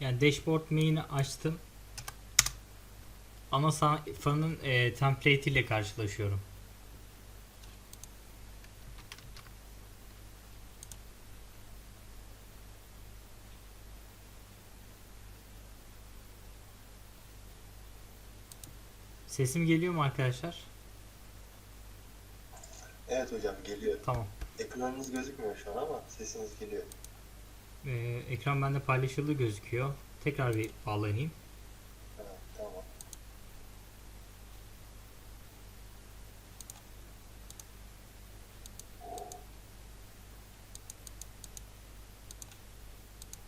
Yani dashboard main'i açtım. Ana sayfanın e, template ile karşılaşıyorum. Sesim geliyor mu arkadaşlar? Evet hocam geliyor. Tamam. Ekranınız gözükmüyor şu an ama sesiniz geliyor. Ee, ekran bende paylaşıldı gözüküyor. Tekrar bir bağlanayım. Tamam.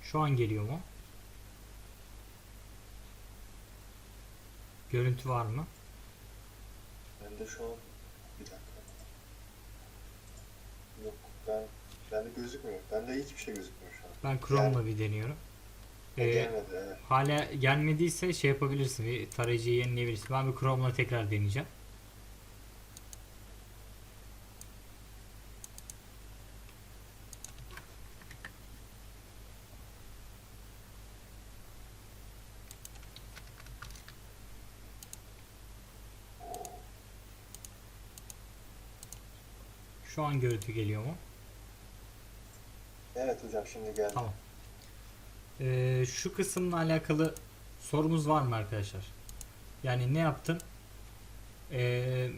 Şu an geliyor mu? Görüntü var mı? Ben de şu an bir dakika. Yok ben bende gözükmüyor. Bende hiçbir şey gözükmüyor şu. Ben Chrome'la bir deniyorum. Ha, Ee, gelmedi evet. hala gelmediyse şey yapabilirsin. Bir tarayıcıyı yenileyebilirsin. Ben bir Chrome'la tekrar deneyeceğim. Şu an görüntü geliyor mu? Evet hocam şimdi geldi. Tamam. Ee, şu kısımla alakalı sorumuz var mı arkadaşlar? Yani ne yaptım? Ee,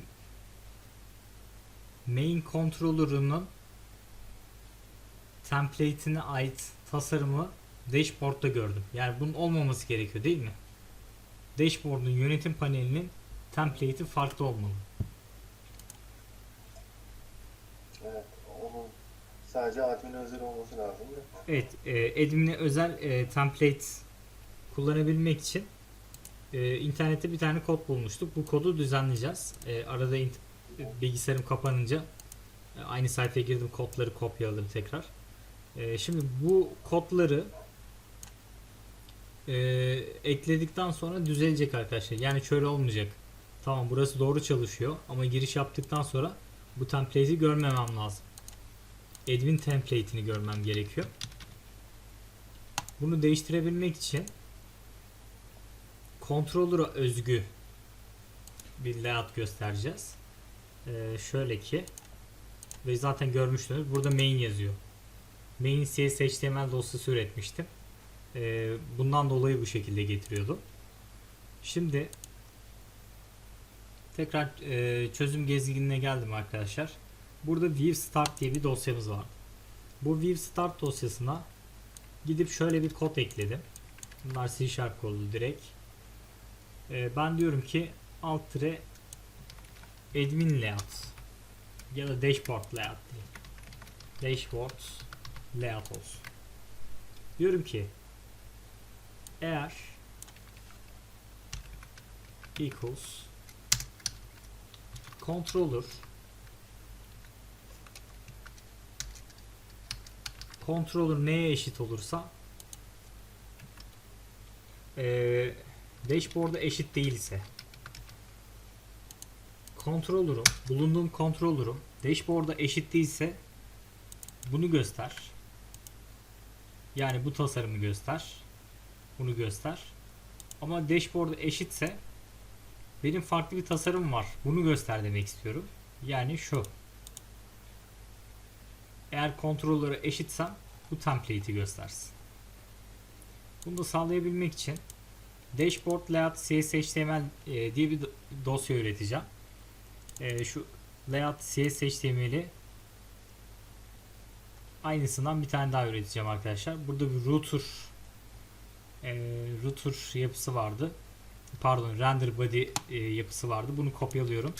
main controller'ının template'ine ait tasarımı dashboard'da gördüm. Yani bunun olmaması gerekiyor değil mi? Dashboard'un yönetim panelinin template'i farklı olmalı. Evet. Onun sadece admin özel olması lazım. Evet, e, admin'e özel e, template kullanabilmek için e, internette bir tane kod bulmuştuk. Bu kodu düzenleyeceğiz. E, arada int- bilgisayarım kapanınca e, aynı sayfaya girdim kodları kopyaladım tekrar. E, şimdi bu kodları e, ekledikten sonra düzelecek arkadaşlar. Yani şöyle olmayacak. Tamam burası doğru çalışıyor ama giriş yaptıktan sonra bu template'i görmemem lazım. Admin template'ini görmem gerekiyor. Bunu değiştirebilmek için controller'a özgü bir layout göstereceğiz. Ee, şöyle ki ve zaten görmüştünüz burada main yazıyor. Main CS HTML dosyası üretmiştim. Ee, bundan dolayı bu şekilde getiriyordum. Şimdi tekrar e, çözüm gezginine geldim arkadaşlar. Burada View Start diye bir dosyamız var. Bu View Start dosyasına gidip şöyle bir kod ekledim. Bunlar C Sharp kodu direkt. Ee, ben diyorum ki alt tire admin layout ya da dashboard layout diyeyim. Dashboard layout olsun. Diyorum ki eğer equals controller controller neye eşit olursa eee dashboard'a eşit değilse controller'ım bulunduğum controller'ım dashboard'a eşit değilse bunu göster. Yani bu tasarımı göster. Bunu göster. Ama dashboard'a eşitse benim farklı bir tasarım var. Bunu göster demek istiyorum. Yani şu. Eğer kontrolleri eşitsem bu template'i göstersin. Bunu da sağlayabilmek için dashboard layout cshtml e, diye bir do- dosya üreteceğim. E, şu layout cshtml'i aynısından bir tane daha üreteceğim arkadaşlar. Burada bir router e, router yapısı vardı. Pardon render body yapısı vardı. Bunu kopyalıyorum.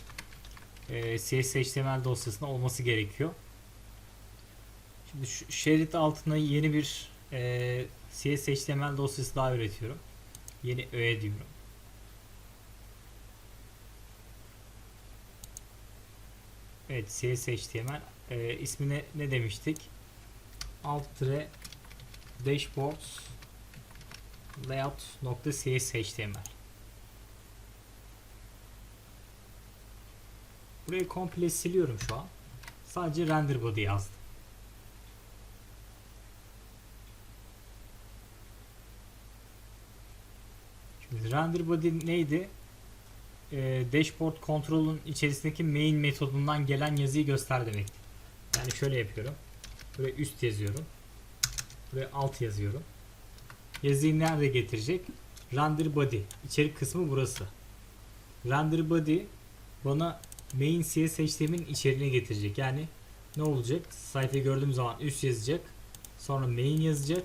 E, CSHTML dosyasında olması gerekiyor. Şerit altına yeni bir e, CSHTML dosyası daha üretiyorum. Yeni öğe diyorum. Evet CSHTML e, ismine ne demiştik? Alt tire dashboards layout.cshtml Burayı komple siliyorum şu an. Sadece render body yazdım. Render body neydi? Ee, dashboard kontrolün içerisindeki main metodundan gelen yazıyı göster demekti. Yani şöyle yapıyorum. Buraya üst yazıyorum. Buraya alt yazıyorum. Yazıyı nerede getirecek? Render body. İçerik kısmı burası. Render body bana main CS HTML'in getirecek. Yani ne olacak? Sayfayı gördüğüm zaman üst yazacak. Sonra main yazacak.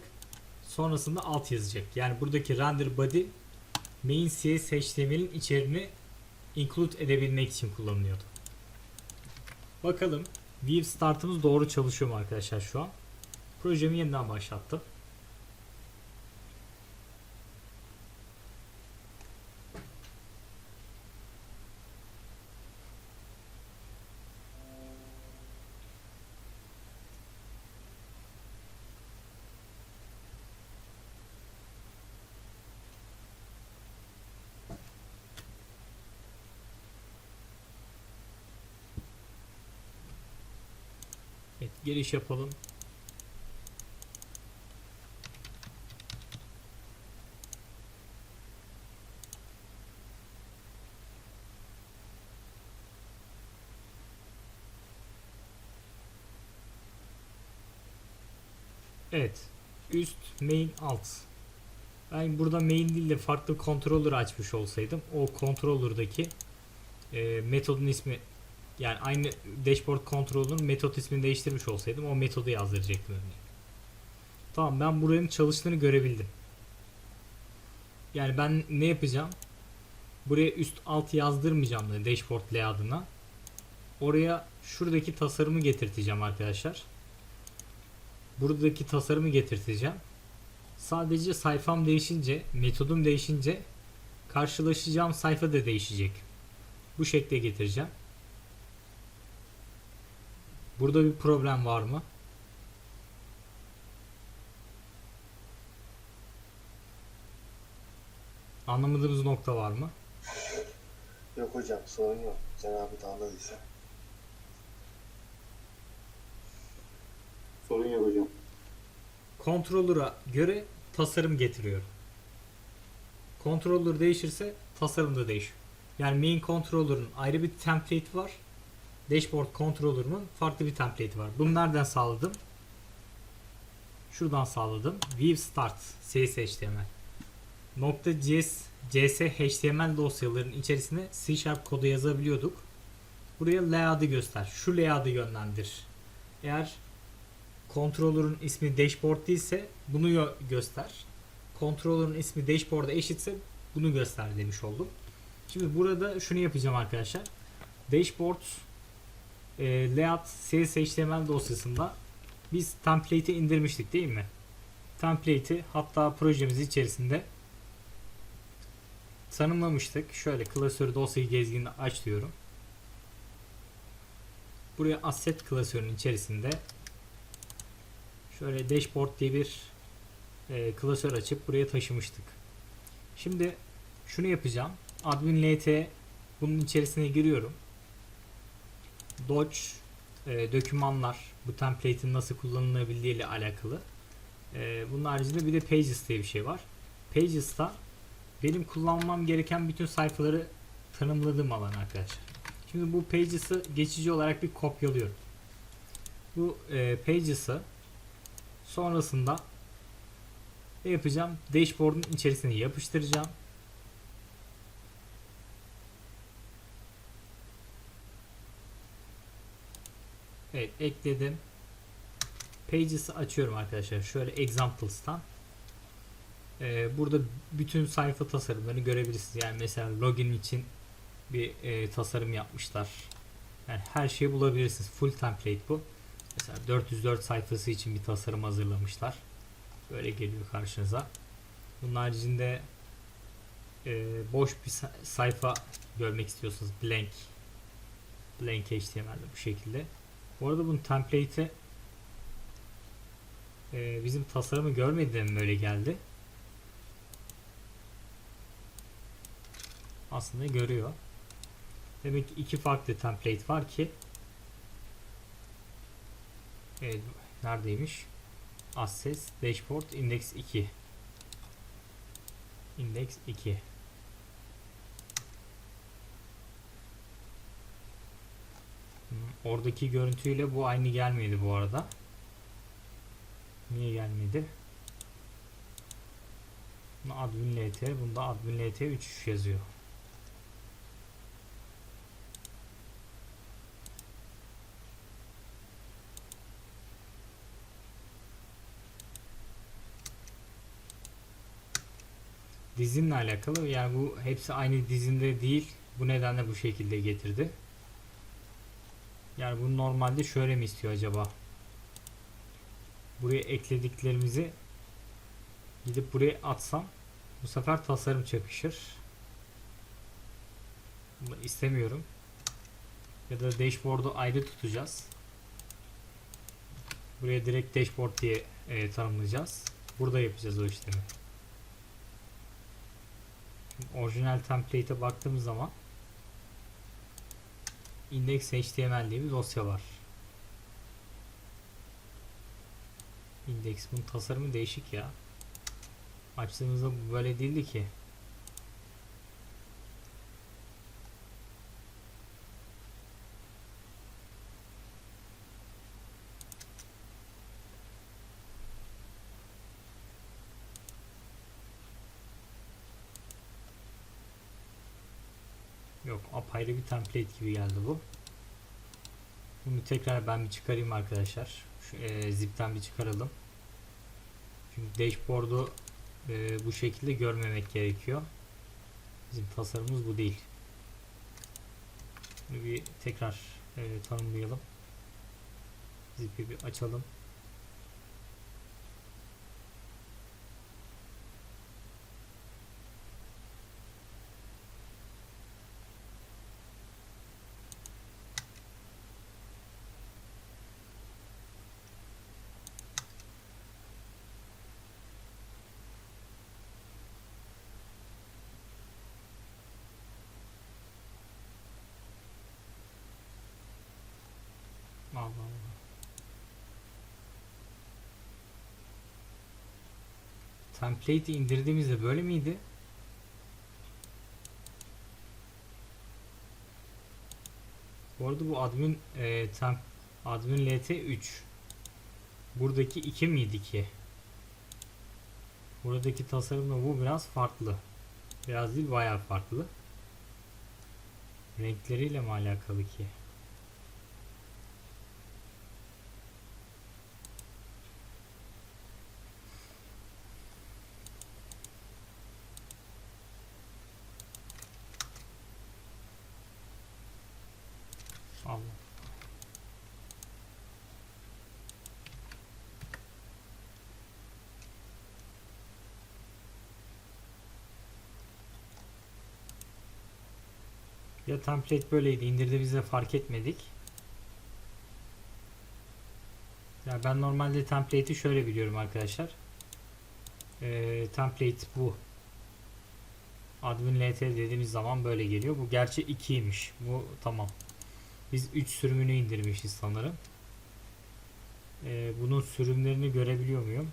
Sonrasında alt yazacak. Yani buradaki render body main CS HTML'in içeriğini include edebilmek için kullanılıyordu. Bakalım View startımız doğru çalışıyor mu arkadaşlar şu an? Projemi yeniden başlattım. Giriş yapalım. Evet. Üst, main, alt. Ben burada main değil de farklı controller açmış olsaydım o controller'daki e, metodun ismi yani aynı dashboard controller'ın metot ismini değiştirmiş olsaydım o metodu yazdıracaktım örneğin. Tamam ben buranın çalıştığını görebildim. Yani ben ne yapacağım? Buraya üst alt yazdırmayacağım da dashboard layout'ına. Oraya şuradaki tasarımı getirteceğim arkadaşlar. Buradaki tasarımı getirteceğim. Sadece sayfam değişince, metodum değişince karşılaşacağım sayfa da değişecek. Bu şekle getireceğim. Burada bir problem var mı? Anlamadığımız nokta var mı? Yok hocam sorun yok. Cenab-ı da anladıysa. Sorun yok hocam. Controller'a göre tasarım getiriyorum. Controller değişirse tasarım da değişiyor. Yani main controller'ın ayrı bir template var. Dashboard controller'ın farklı bir template var. Bunu nereden sağladım? Şuradan sağladım. View start CS HTML. Nokta .cs HTML dosyalarının içerisine C Sharp kodu yazabiliyorduk. Buraya layout'ı göster. Şu layout'ı yönlendir. Eğer controller'ın ismi dashboard değilse bunu göster. Controller'ın ismi dashboard'a eşitse bunu göster demiş oldum. Şimdi burada şunu yapacağım arkadaşlar. Dashboard e, layout CS HTML dosyasında biz template'i indirmiştik değil mi? Template'i hatta projemiz içerisinde tanımlamıştık. Şöyle klasörü dosyayı gezginde aç diyorum. Buraya asset klasörünün içerisinde şöyle dashboard diye bir e, klasör açıp buraya taşımıştık. Şimdi şunu yapacağım. Admin lt bunun içerisine giriyorum. Dodge e, dokümanlar bu template'in nasıl kullanılabildiği ile alakalı. E, bunun haricinde bir de Pages diye bir şey var. Pages'ta benim kullanmam gereken bütün sayfaları tanımladığım alan arkadaşlar. Şimdi bu Pages'ı geçici olarak bir kopyalıyorum. Bu e, Pages'ı sonrasında ne yapacağım? Dashboard'un içerisine yapıştıracağım. Evet ekledim. Pages'ı açıyorum arkadaşlar. Şöyle examples'tan. Ee, burada bütün sayfa tasarımlarını görebilirsiniz. Yani mesela login için bir e, tasarım yapmışlar. Yani her şeyi bulabilirsiniz. Full template bu. Mesela 404 sayfası için bir tasarım hazırlamışlar. Böyle geliyor karşınıza. Bunun haricinde e, boş bir sa- sayfa görmek istiyorsanız blank blank HTML'de bu şekilde. Bu arada bunun template'i e, bizim tasarımı görmediğinde mi böyle geldi? Aslında görüyor. Demek ki iki farklı template var ki Evet, neredeymiş? Access Dashboard Index 2 Index 2 oradaki görüntüyle bu aynı gelmedi bu arada. Niye gelmedi? Bunda admin lt, bunda admin lt 3 yazıyor. Dizinle alakalı yani bu hepsi aynı dizinde değil. Bu nedenle bu şekilde getirdi. Yani bunu normalde şöyle mi istiyor acaba? Buraya eklediklerimizi gidip buraya atsam bu sefer tasarım çakışır. Bunu istemiyorum. Ya da dashboard'u ayrı tutacağız. Buraya direkt dashboard diye e, tanımlayacağız. Burada yapacağız o işlemi. Şimdi orijinal template'e baktığımız zaman index.html diye bir dosya var. Index bunun tasarımı değişik ya. Açtığımızda böyle değildi ki. Apayrı bir template gibi geldi bu. Bunu tekrar ben bir çıkarayım arkadaşlar. Şu, e, zipten bir çıkaralım. Çünkü dashboard'u e, bu şekilde görmemek gerekiyor. Bizim tasarımımız bu değil. Bunu bir tekrar e, tanımlayalım. Zip'i bir açalım. Template'i indirdiğimizde böyle miydi? Bu arada bu admin e, temp admin lt 3 buradaki 2 miydi ki? Buradaki tasarımla bu biraz farklı. Biraz değil bayağı farklı. Renkleriyle mi alakalı ki? Ya template böyleydi. indirdiğimizde fark etmedik. Ya ben normalde template'i şöyle biliyorum arkadaşlar. Ee, template bu. Admin lt dediğimiz zaman böyle geliyor. Bu gerçi 2'ymiş. Bu tamam. Biz 3 sürümünü indirmişiz sanırım. Ee, bunun sürümlerini görebiliyor muyum?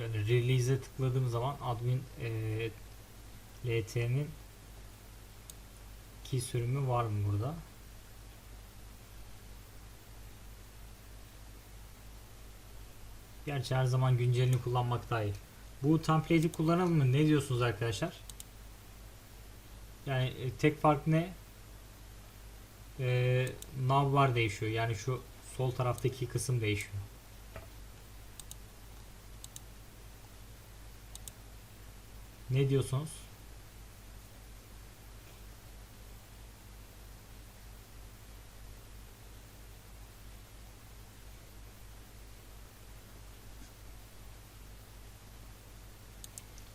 Şöyle release'e tıkladığım zaman admin e, LT'nin key sürümü var mı burada? Gerçi her zaman güncelini kullanmak daha iyi. Bu template'i kullanalım mı? Ne diyorsunuz arkadaşlar? Yani e, tek fark ne? Ee, navbar değişiyor. Yani şu sol taraftaki kısım değişiyor. Ne diyorsunuz?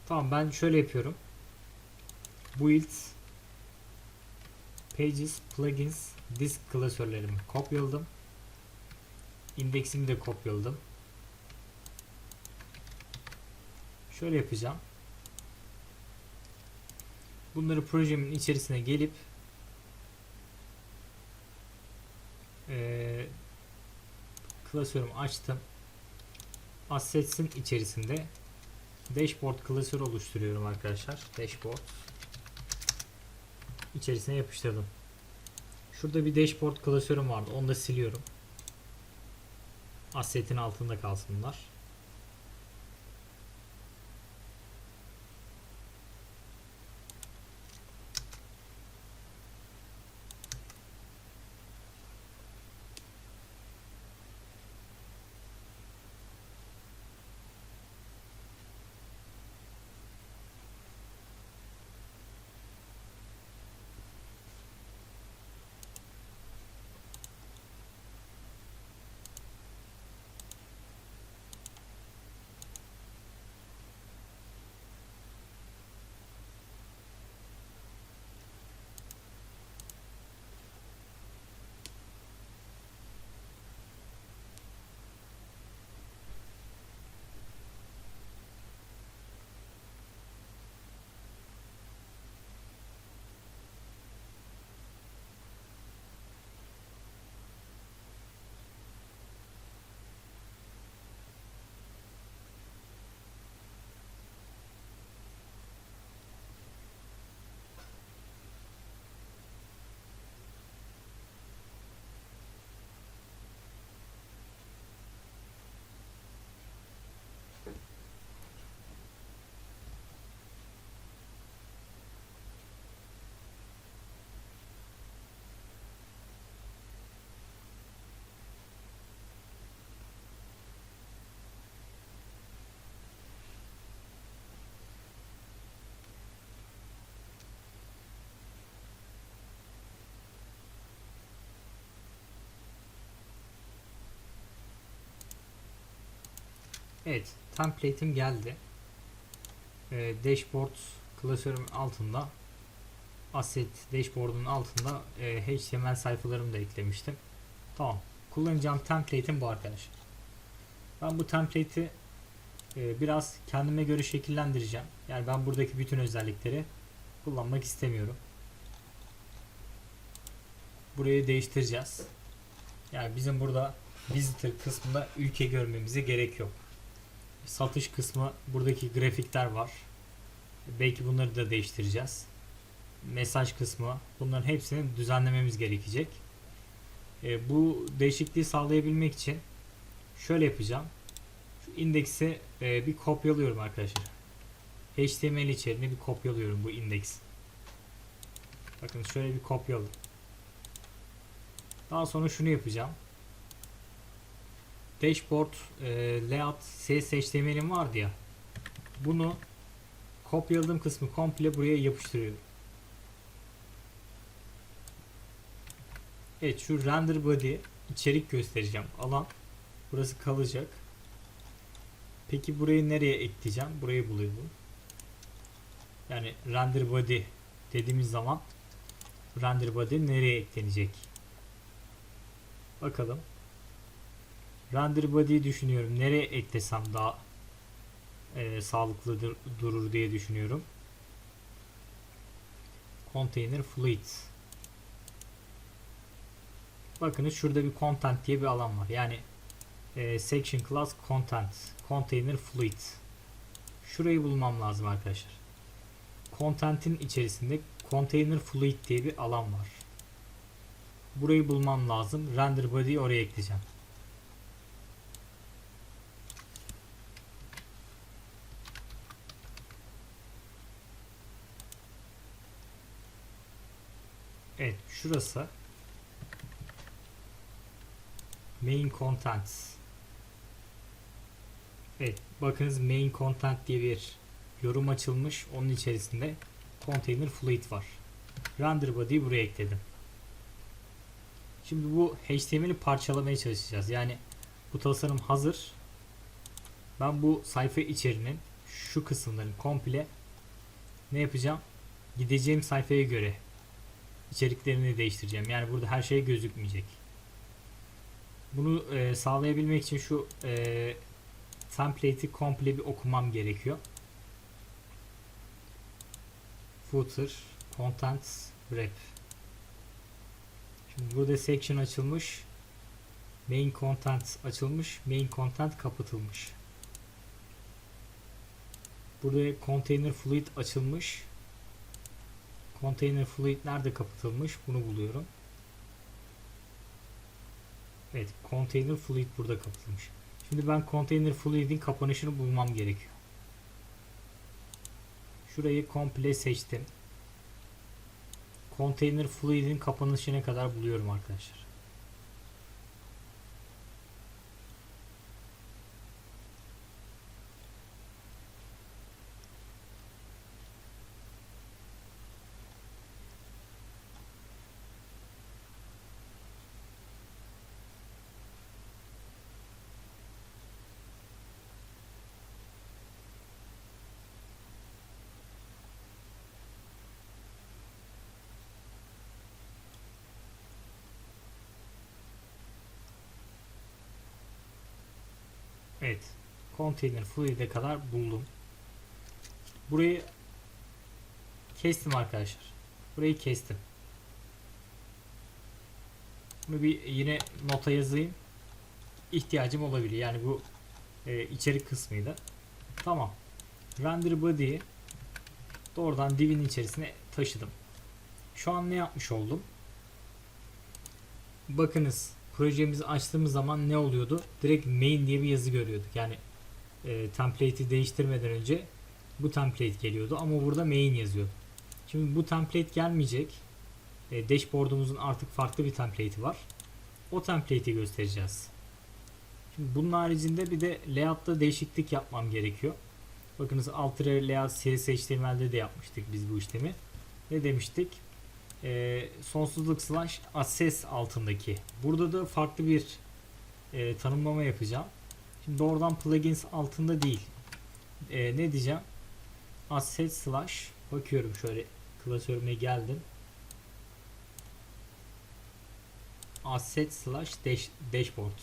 Tamam ben şöyle yapıyorum. Build Pages, Plugins, Disk klasörlerimi kopyaladım. İndeksimi de kopyaladım. Şöyle yapacağım. Bunları projemin içerisine gelip eee klasörümü açtım. Assets'in içerisinde dashboard klasörü oluşturuyorum arkadaşlar. Dashboard içerisine yapıştırdım. Şurada bir dashboard klasörüm vardı. Onu da siliyorum. Assetin altında kalsın Evet, template'im geldi. Ee, dashboard klasörüm altında asset dashboard'un altında e, HTML sayfalarımı da eklemiştim. Tamam. Kullanacağım template'im bu arkadaşlar. Ben bu template'i e, biraz kendime göre şekillendireceğim. Yani ben buradaki bütün özellikleri kullanmak istemiyorum. Burayı değiştireceğiz. Yani bizim burada visitor kısmında ülke görmemize gerek yok satış kısmı buradaki grafikler var. Belki bunları da değiştireceğiz. Mesaj kısmı bunların hepsini düzenlememiz gerekecek. E, bu değişikliği sağlayabilmek için şöyle yapacağım. Şu indeksi e, bir kopyalıyorum arkadaşlar. HTML içeriğini bir kopyalıyorum bu indeks. Bakın şöyle bir kopyaladım. Daha sonra şunu yapacağım. Dashboard e, layout CS HTML'im vardı ya. Bunu kopyaladığım kısmı komple buraya yapıştırıyorum. Evet şu render body içerik göstereceğim. Alan burası kalacak. Peki burayı nereye ekleyeceğim? Burayı buluyorum. Yani render body dediğimiz zaman render body nereye eklenecek? Bakalım. Render body'yi düşünüyorum. Nereye eklesem daha e, sağlıklı dur- durur diye düşünüyorum. Container fluid. Bakınız şurada bir content diye bir alan var. Yani e, section class content container fluid. Şurayı bulmam lazım arkadaşlar. Content'in içerisinde container fluid diye bir alan var. Burayı bulmam lazım. Render body'yi oraya ekleyeceğim. Evet şurası. Main contents Evet bakınız main content diye bir yorum açılmış. Onun içerisinde container fluid var. Render body'yi buraya ekledim. Şimdi bu HTML'i parçalamaya çalışacağız. Yani bu tasarım hazır. Ben bu sayfa içerinin şu kısımların komple ne yapacağım? Gideceğim sayfaya göre içeriklerini değiştireceğim. Yani burada her şey gözükmeyecek. Bunu e, sağlayabilmek için şu e, template'i komple bir okumam gerekiyor. Footer, Contents, Wrap. Şimdi burada section açılmış. Main Content açılmış. Main Content kapatılmış. Burada Container Fluid açılmış. Container fluid nerede kapatılmış? Bunu buluyorum. Evet, container fluid burada kapatılmış. Şimdi ben container fluid'in kapanışını bulmam gerekiyor. Şurayı komple seçtim. Container fluid'in kapanışına kadar buluyorum arkadaşlar. Evet. Container fluid'e kadar buldum. Burayı kestim arkadaşlar. Burayı kestim. Bunu bir yine nota yazayım. İhtiyacım olabilir. Yani bu e, içerik kısmıydı. Tamam. Render body'yi doğrudan divin içerisine taşıdım. Şu an ne yapmış oldum? Bakınız projemizi açtığımız zaman ne oluyordu? Direkt main diye bir yazı görüyorduk. Yani e, template'i değiştirmeden önce bu template geliyordu ama burada main yazıyordu. Şimdi bu template gelmeyecek. E, dashboard'umuzun artık farklı bir template'i var. O template'i göstereceğiz. Şimdi bunun haricinde bir de layout'ta değişiklik yapmam gerekiyor. Bakınız Alter layout CSS HTML'de de yapmıştık biz bu işlemi. Ne demiştik? E, sonsuzluk slash access altındaki. Burada da farklı bir e, tanımlama yapacağım. Şimdi doğrudan plugins altında değil. E, ne diyeceğim? Access slash bakıyorum şöyle klasörüme geldim. Asset slash dash, dashboard.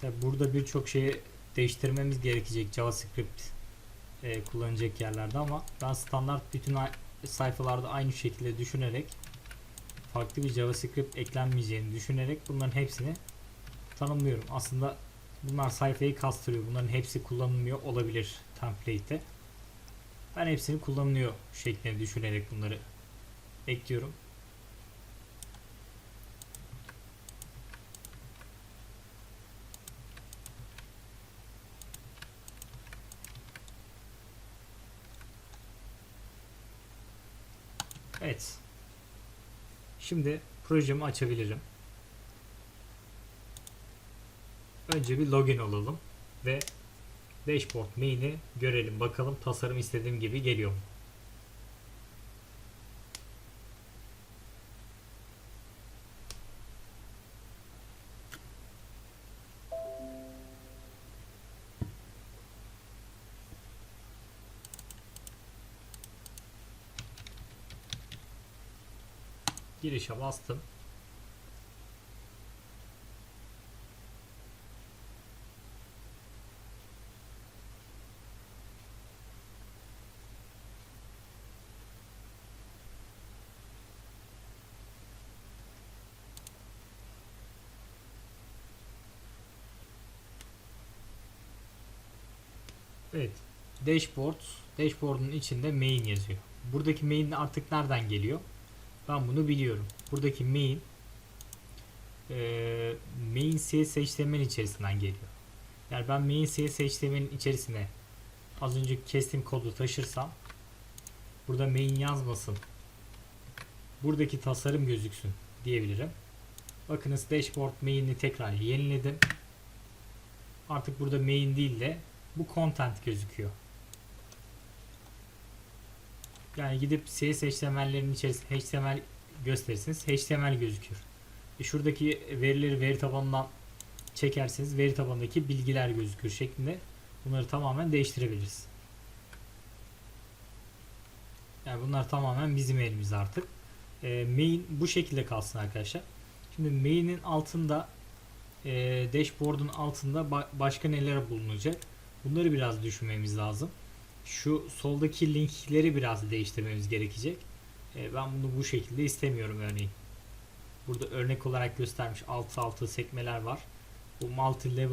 Tabi burada birçok şeyi değiştirmemiz gerekecek JavaScript e, kullanacak yerlerde ama ben standart bütün sayfalarda aynı şekilde düşünerek farklı bir JavaScript eklenmeyeceğini düşünerek bunların hepsini tanımlıyorum. Aslında bunlar sayfayı kastırıyor. Bunların hepsi kullanılmıyor olabilir template'te. Ben hepsini kullanılıyor şeklinde düşünerek bunları ekliyorum. Evet. Şimdi projemi açabilirim. Önce bir login olalım ve dashboard main'i görelim. Bakalım tasarım istediğim gibi geliyor mu? Girişe bastım. Evet. Dashboard. Dashboard'un içinde main yazıyor. Buradaki main artık nereden geliyor? Ben bunu biliyorum. Buradaki main e, main CS HTML içerisinden geliyor. Yani ben main CS HTML'in içerisine az önce kestiğim kodu taşırsam burada main yazmasın. Buradaki tasarım gözüksün diyebilirim. Bakınız dashboard main'i tekrar yeniledim. Artık burada main değil de bu content gözüküyor. Yani gidip CS HTML'lerin içerisinde HTML gösterirsiniz. HTML gözükür. E şuradaki verileri veri tabanından çekerseniz veri tabanındaki bilgiler gözükür şeklinde bunları tamamen değiştirebiliriz. Yani bunlar tamamen bizim elimizde artık. E, main bu şekilde kalsın arkadaşlar. Şimdi main'in altında e, dashboard'un altında ba- başka neler bulunacak? Bunları biraz düşünmemiz lazım şu soldaki linkleri biraz değiştirmemiz gerekecek. E, ben bunu bu şekilde istemiyorum örneğin. Burada örnek olarak göstermiş alt altı sekmeler var. Bu multi level